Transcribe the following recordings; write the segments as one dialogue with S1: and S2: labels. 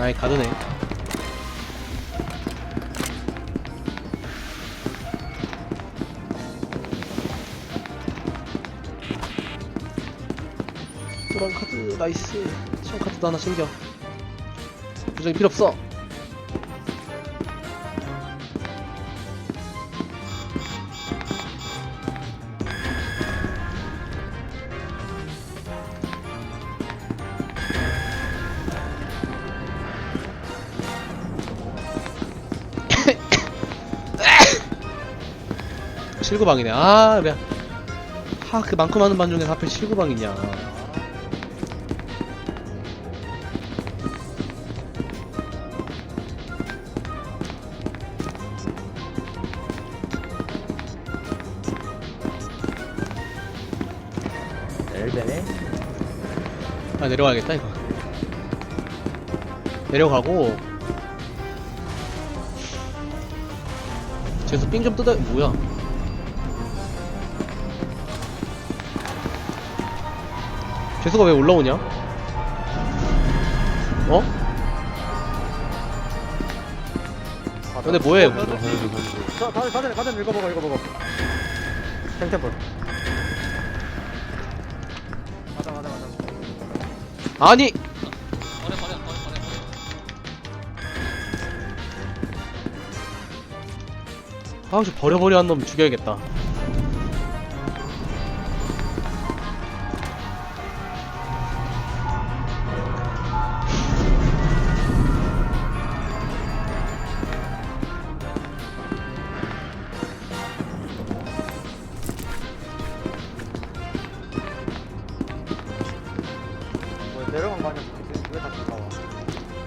S1: 아이 가드네. 또랑 카드 나이스. 시험 카드도 하나 챙겨. 부정이 필요 없어 실구방이네. 아 왜? 하 그 많고 많은 반 중에 하필 실구방이냐.
S2: 엘베네?
S1: 아 내려가야겠다 이거. 내려가고. 재수 삥좀 뜯어 뭐야 재수가 왜 올라오냐 어? 근데 뭐해
S2: 자, 다들, 다들, 다들 읽어보고, 읽어보고. 템템볼. 가자, 가자, 가자.
S1: 아니 아우 저 버려버려 한 놈 죽여야겠다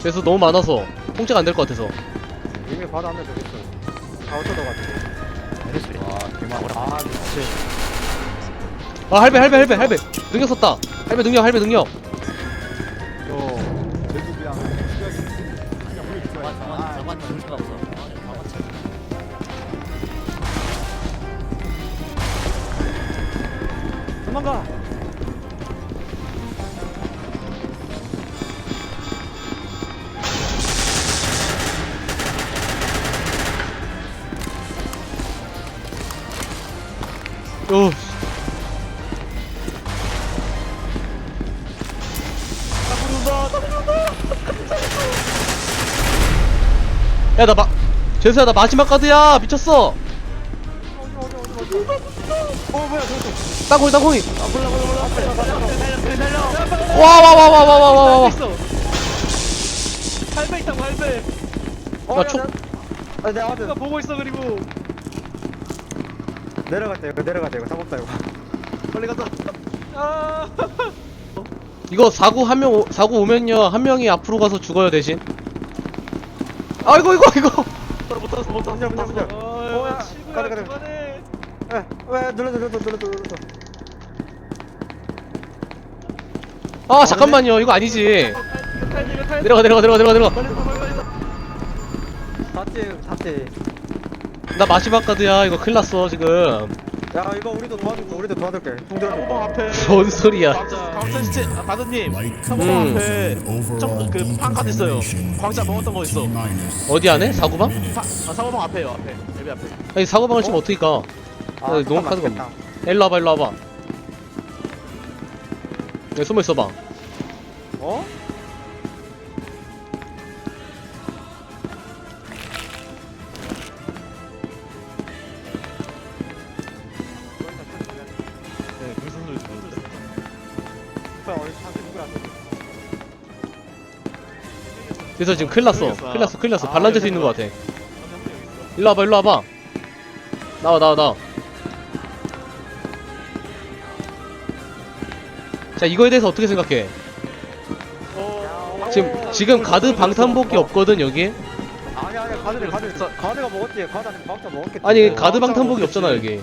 S1: 재수 너무 많아서 통제가 안 될 것 같아서
S2: 이미 받아면 되겠어. 다 어쩌다가지고. 와, 개망을. 아, 미치.
S1: 아 할배 할배 할배 할배 능력 썼다 할배 능력 할배 능력
S2: 저, 외국이랑 도망가!
S1: 야 나 마.. 재수야 나 마지막 카드야. 미쳤어.
S2: 어, 뭐야,
S1: 땅콩이 땅콩이.
S2: 아, 몰라, 몰라, 몰라. 달려, 달려, 달려, 달려.
S1: 와와와와와와 와와.
S3: 할배 있다고 할배
S2: 어,
S1: 나
S2: 야,
S1: 촉-
S2: 나- 아, 내가
S3: 누가 보고 있어 그리고.
S2: 내려갔다, 이거 내려갔다, 이거. 사고다, 이거.
S3: 빨리 가자. 아.
S1: 이거 사고 한명 사고 오면요. 한 명이 앞으로 가서 죽어요 대신 아이고 이거 이거
S3: 못 탔어 못 탔어.
S2: 문제, 문제, 문제. 어, 야,
S3: 친구야
S2: 가자, 가자.
S3: 그만해.
S2: 에, 왜, 눌러, 눌러, 눌러, 눌러, 눌러.
S1: 아 잠깐만요. 이거 아니지.
S3: 타야 이거 타야
S1: 내려가 내려가 내려가 내려가 내려가.
S3: 빨리 가 빨리.
S1: 나 마지막 카드야. 이거 큰일 났어 지금
S2: 야, 이거 우리도 도와줄게, 우리도 도와줄게. 형
S3: 사고방 앞에
S1: 뭔 소리야.
S3: 광자 광자 시체 아 바드님.
S1: 음.
S3: 사고방 앞에 그 판 카드 있어요. 광자 먹었던 거 있어.
S1: 어디 안에? 사고방?
S3: 사, 아 사고방 앞에요 앞에. 여기 앞에.
S1: 아니 사고방을 치면 어떻게 가?
S2: 아,
S1: 어, 너무 카드가
S2: 됐다.
S1: 일로 와봐 일로 와봐. 여기 숨어 있어봐.
S2: 어?
S1: 그래서 지금 큰일 났어. 큰일 났어 큰일 났어. 반란돼서 있는 것 같아. 일로 와봐 일로 와봐. 나와 나와 나와. 자 이거에 대해서 어떻게 생각해?
S3: 어
S1: 지금 지금 가드 방탄복이 없거든 여기?
S2: 아니 아니 가드를 가드 가드가 먹었지. 가드 과학자 먹었겠지.
S1: 아니 가드 방탄복이 없잖아 여기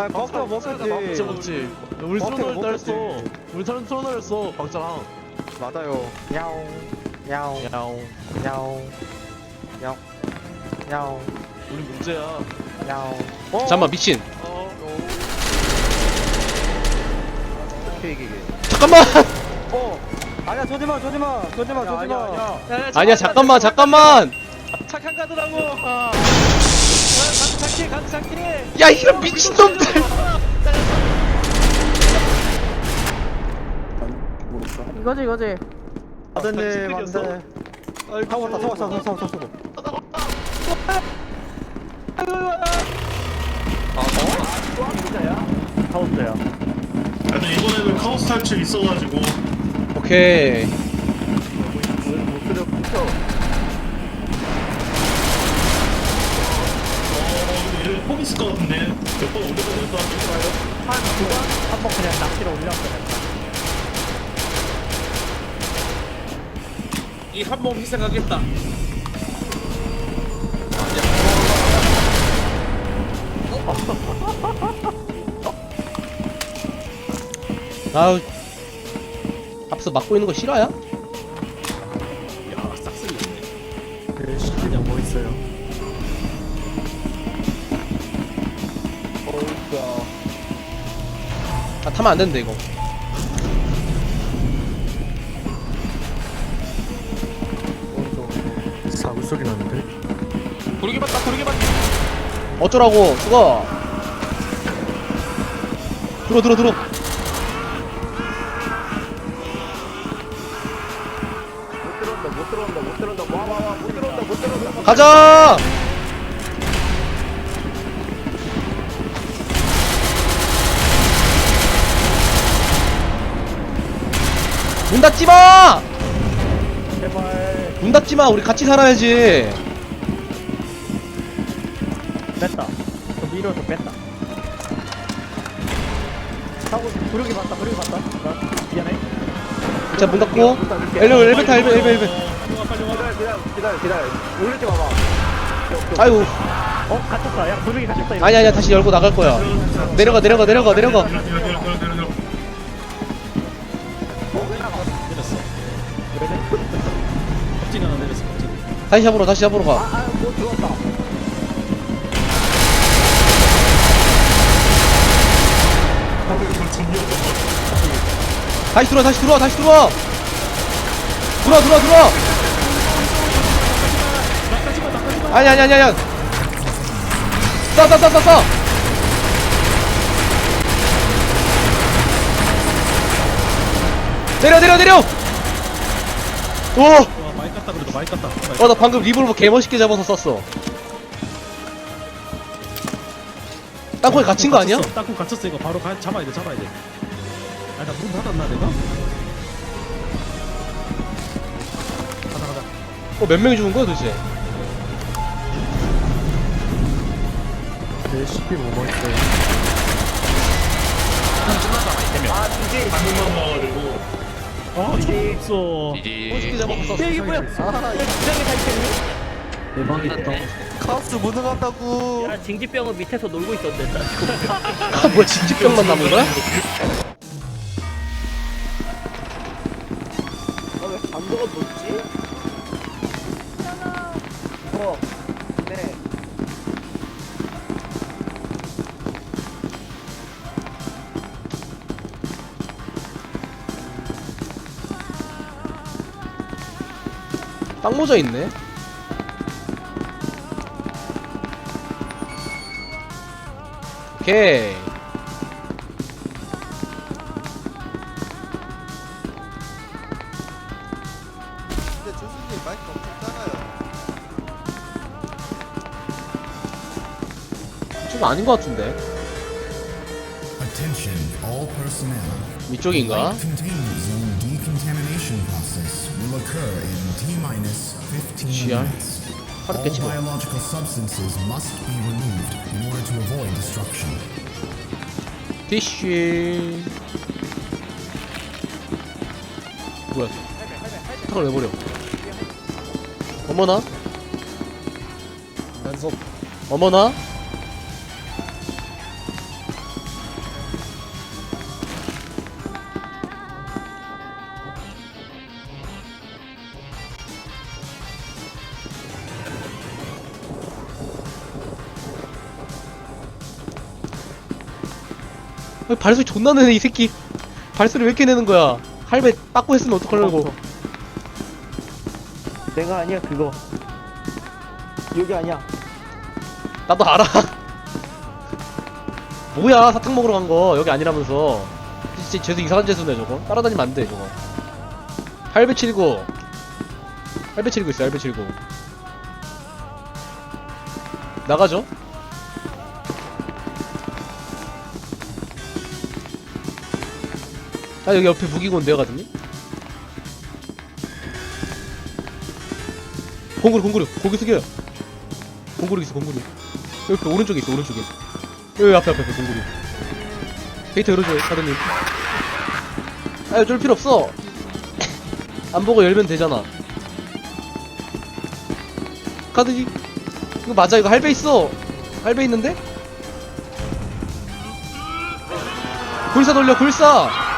S2: 아 과학자 먹었지
S3: 먹지 먹지 우리 트로널
S2: 먹겠지.
S3: 날렸어 우리 트로널 트로널했어. 광자랑.
S2: 맞아요. 야옹 야옹
S3: 야옹.
S2: 야옹 야옹 야옹.
S3: 우리 문제야.
S2: 야옹. 어?
S1: 잠깐만 미친.
S3: 어
S2: 어떻게 이기게
S1: 잠깐만!
S2: 어 아니야 쏘지 마 쏘지 마 쏘지 마 쏘지 마.
S1: 아니야. 잠깐만 잠깐만
S4: 착한 가드라고. 아.
S1: 야 이런 미친놈들
S5: 이거지 이거지
S2: 아드님 안돼 타고 왔다 타고 왔다 타고 왔다 타고 타웠어요
S3: 아니 이번에는 카오스 탈출 있어가지고
S1: 오케이
S3: 어 이거 포 기 있을 것 같은데 몇번 올려도 될것 같은데
S2: 한번 그냥 낚시로 올렸어요
S4: 이 한 몸 희생하겠다.
S1: 아우 앞서 막고 있는 거 싫어요?
S4: 야
S1: 아 타면 안 되는데 이거.
S2: 사고 소리 나는데?
S4: 구르기 봤다 구르기 봤다.
S1: 어쩌라고 수거 들어 들어 들어. 가자 문 닫지 마!
S2: 제발
S1: 문 닫지 마. 우리 같이 살아야지.
S2: 뺐다 저 밀어서 뺐다 타고 부르기 봤다 부르기 봤다 나 미안해
S1: 자, 문 닫고. 엘베, 엘베 타, 엘베, 엘베, 엘베.
S2: 기다려 기다려 올리지 마봐
S1: 아이고.
S2: 어 갇혔다 야 부르기 갇혔다 이거
S1: 아니, 아니야. 다시 열고 나갈 거야. 내려가, 내려가, 내려가, 내려가. 다시 잡으러, 다시 잡으러 가. 다시 들어와, 다시 들어와, 다시 들어와. 들어와, 들어와, 들어와. 아니, 아니, 아니, 아니. 쏴, 쏴, 쏴, 쏴, 쏴. 내려, 내려, 내려. 오.
S4: 깠다 그래도 많이 깠다.
S1: 어, 나 방금 리볼버 개멋있게 잡아서 쐈어. 땅콩에 갇힌 거 아니야?
S4: 땅콩 갇혔어 이거 바로 가, 잡아야 돼 잡아야 돼. 아나문 닫았나 내가? 가자 가자.
S1: 어, 몇 명이 죽은 거야, 도대체?
S2: 레시피 뭐뭐 있어요
S3: 방금만 봐가지고
S4: 아 이게 없어.
S1: 멋있게 잡아서 쐈어.
S2: 이게 뭐야? 아 주장에 다. 있겠네
S6: 카오스 무능한다고.
S5: 야 징지병은 밑에서 놀고 있었는데 나
S1: 아, 뭐야, 진지병만 남은 거야? 땅 모자 있네. 오케이.
S6: 근데 조수님 마이크 엄청 작아요
S1: 좀 아닌 것 같은데.
S7: Attention, all personnel.
S1: 이쪽인가?
S7: Light containment zone decontamination process will occur in T minus 15
S1: GR?
S7: minutes. All biological substances must be removed in order to avoid destruction.
S1: 티쉬. 뭐야? 탁을 왜 버려? 어머나? 어머나? 발소리 존나 내네 이 새끼? 발소리 왜 이렇게 내는 거야? 할배 빠꾸 했으면 어떡하려고.
S2: 내가 아니야 그거. 여기 아니야.
S1: 나도 알아. 뭐야 사탕 먹으러 간 거. 여기 아니라면서. 진짜 죄수 이상한 죄수네 저거. 따라다니면 안 돼 저거. 할배 79 할배 79 있어 할배 79 나가죠 아 여기 옆에 무기고 내가거든요 공구르 공구르 고기 숙여요 공구르 있어 공구르 여기 오른쪽에 있어 오른쪽에. 여기 앞에 앞에 앞에 공구르 게이트 열어줘요 사장님. 아유 쫄 필요 없어. 안 보고 열면 되잖아. 카드지 이거 맞아 이거 할배 있어. 할배 있는데? 굴사 돌려 굴사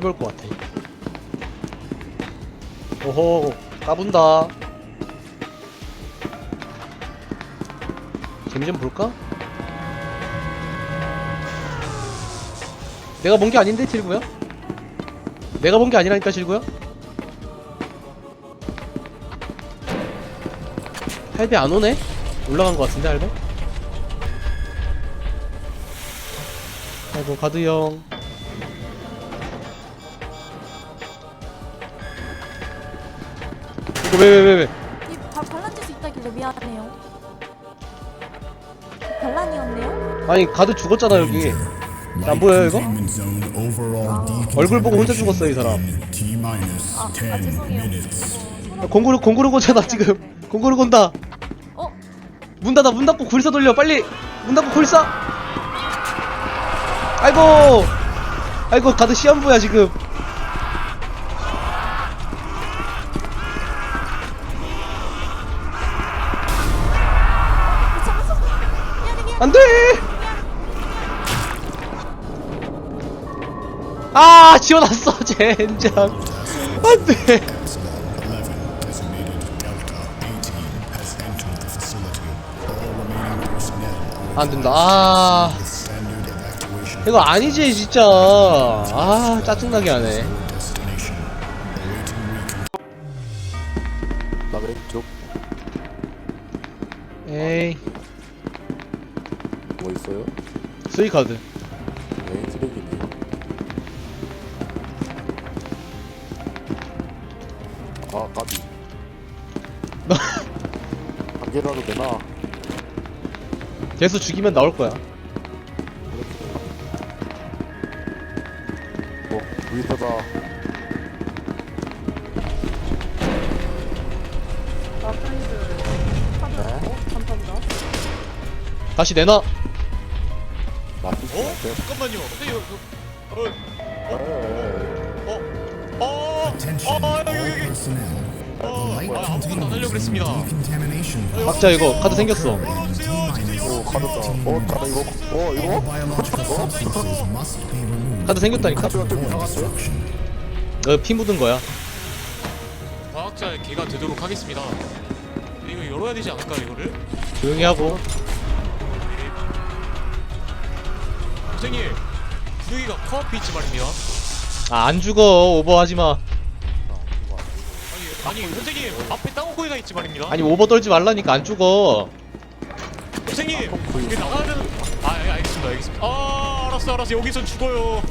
S1: 탈볼 것 같아. 오호, 까분다. 재미 좀 볼까? 내가 본 게 아닌데, 칠구야? 내가 본 게 아니라니까, 칠구야? 할배 안 오네? 올라간 것 같은데, 할배? 아이고, 가드 형. 이거 왜, 왜, 왜, 왜?
S8: 이 바, 반란질 수 있다길래 미안해요. 반란이었네요?
S1: 아니, 가드 죽었잖아, 여기. 안 보여요, 이거?
S7: Overall
S1: 얼굴 보고 혼자 죽었어, 이 사람.
S8: 아,
S7: 아10
S8: 죄송해요.
S7: minutes.
S8: 어,
S1: 공구르 공구르 고잖아 지금 공구르 건다
S8: 어?
S1: 문 닫아 문 닫고 굴사 돌려 빨리 문 닫고 굴사 아이고 아이고 가드 시험부야 지금 안돼 아 지워놨어 젠장 안돼
S7: Epsilon 11 designated Delta 18 has entered the facility. All remaining personnel are
S1: 안된다 아 이거 아니지 진짜 아 짜증나게 하네 에이 스위카드.
S2: 네 쓰레기네요 아 까비. 한 개라도 되나?
S1: 재수 죽이면 나올 거야.
S2: 뭐 위에다가
S1: 다시 내놔
S2: 않대
S3: 잠깐만요. 선생님, 그, 어, 어,
S7: Attention,
S3: 어,
S7: all
S3: 여기, 여기.
S7: The light
S3: 아, 아무것도 안 하려고 그랬습니다.
S7: decontamination
S1: 각자 이거 카드 생겼어
S7: in T minus
S2: 오 가졌다 15어 가다 이거
S7: minutes.
S2: 어 이거?
S7: be removed.
S1: 카드 생겼다니까. 너피 묻은 거야
S3: 과학자의 개가 되도록 하겠습니다. 이거 열어야 되지 않을까 이거를?
S1: 조용히 하고
S3: 선생님, 분위기가 코앞에 있지 말입니다.
S1: 아안 죽어 오버하지 마
S3: 아니, 아니 선생님 앞에 땅콩이가 있지 말입니다.
S1: 아니 오버 떨지 말라니까 안 죽어
S3: 선생님, 이게 나가야 되는. 아, 예, 알겠습니다, 알겠습니다. 아, 알았어, 알았어. 여기선 죽어요.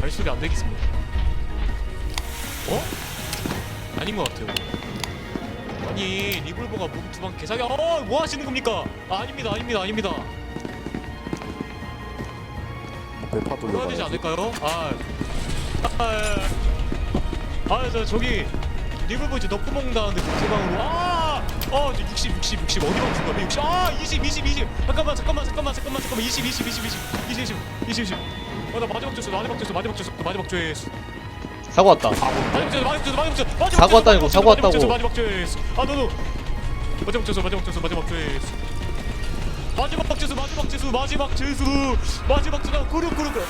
S3: 발소리 안 되겠습니다. 어? 아닌 것 같아요. 아니 리볼버가 몸 두 방 개사기. 어, 뭐 하시는 겁니까? 아, 아닙니다, 아닙니다, 아닙니다.
S2: 대파
S3: 돌려야 되지
S2: 돌려봐야지
S3: 않을까요? 아, 아, 아, 아, 저 저기 리블보 이제 너프 먹는다는데 목표방으로 아! 어 이제 60 60 60 어디만 준 거야 60 아 20 20 20 잠깐만 잠깐만 잠깐만 잠깐만 잠깐만 20 20 20 20 20 20 20 20 어나 마지막 줬어 마지막 줬어 마지막 줬어 마지막 줬어
S1: 사고 왔다.
S3: 마지막
S1: 사고 왔다니까,
S3: 마지막
S1: 사고 왔다고.
S3: 마지막 아 너도 마지막 줬어 마지막 재수 마지막 재수 마지막 재수. 마지막 재수 구르 구르 구르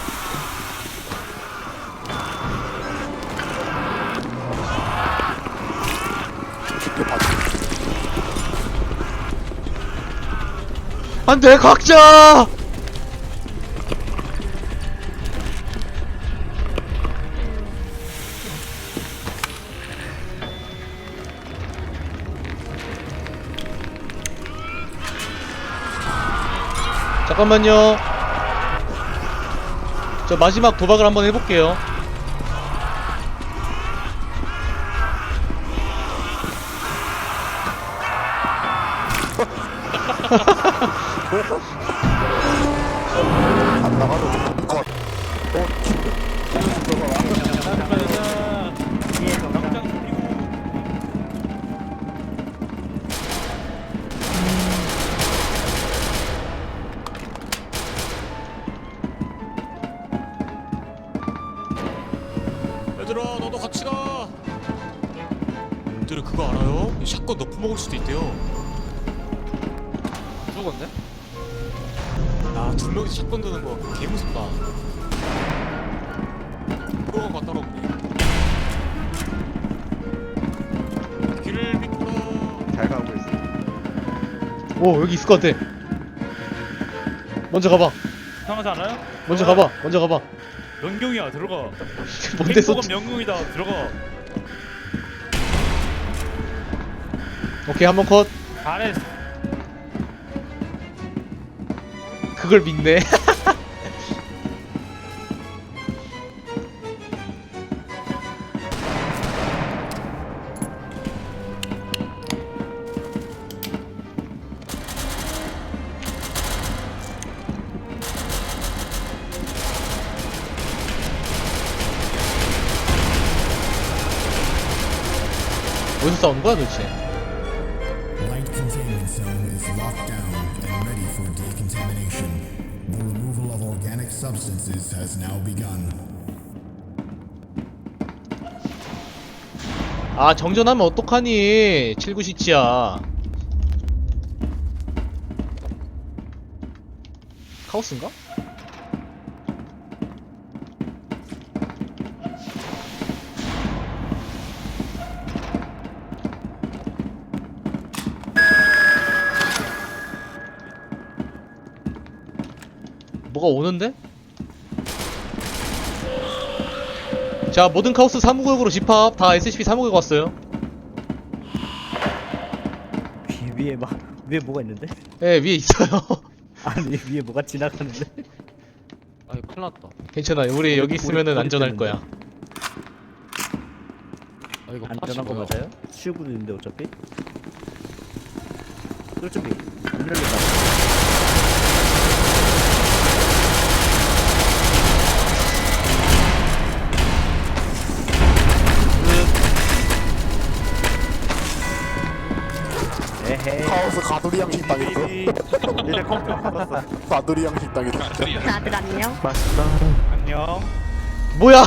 S1: 안돼 각자 잠깐만요. 저 마지막 도박을 한번 해볼게요.
S3: 얘들아 먹을 수도 있대요.
S2: 죽었네?
S3: 야두 명이서 샷건 드는 거 개무섭다. 그거 갖고 따라오네. 길을 비켜라
S2: 잘 가고 있어.
S1: 오 여기 있을 것 같아. 먼저 가봐.
S4: 이상하지 않아요?
S1: 먼저 가봐. 먼저 가봐.
S4: 명경이야 들어가.
S1: 뭔데 소
S4: 행복은 명경이다 들어가
S1: 오케이 한 번 컷.
S4: 잘했어.
S1: 그걸 믿네. 어디서 싸우는 거야 도대체
S7: substances has now begun.
S1: 아 정전하면 어떡하니 79시치야 카오스인가? 뭐가 오는데? 자 모든 카오스 사무구역으로 집합 다 SCP 사무구역 왔어요
S5: 위에 막 위에 뭐가 있는데?
S1: 예 위에 있어요
S5: 아니 위에 뭐가 지나가는데?
S2: 아이 큰일 났다
S1: 괜찮아요 우리 여기 있으면은 안전할. 거야
S2: 아 이거
S5: 안전한 거? 맞아요? 슈구도 있는데 어차피? 쏠 준비 안 열린다
S6: 가두리 양식 당했어.
S2: 이제 컴퓨터 받았어
S6: 가두리 양식 당했어.
S8: 다들 안녕.
S4: 안녕
S1: 뭐야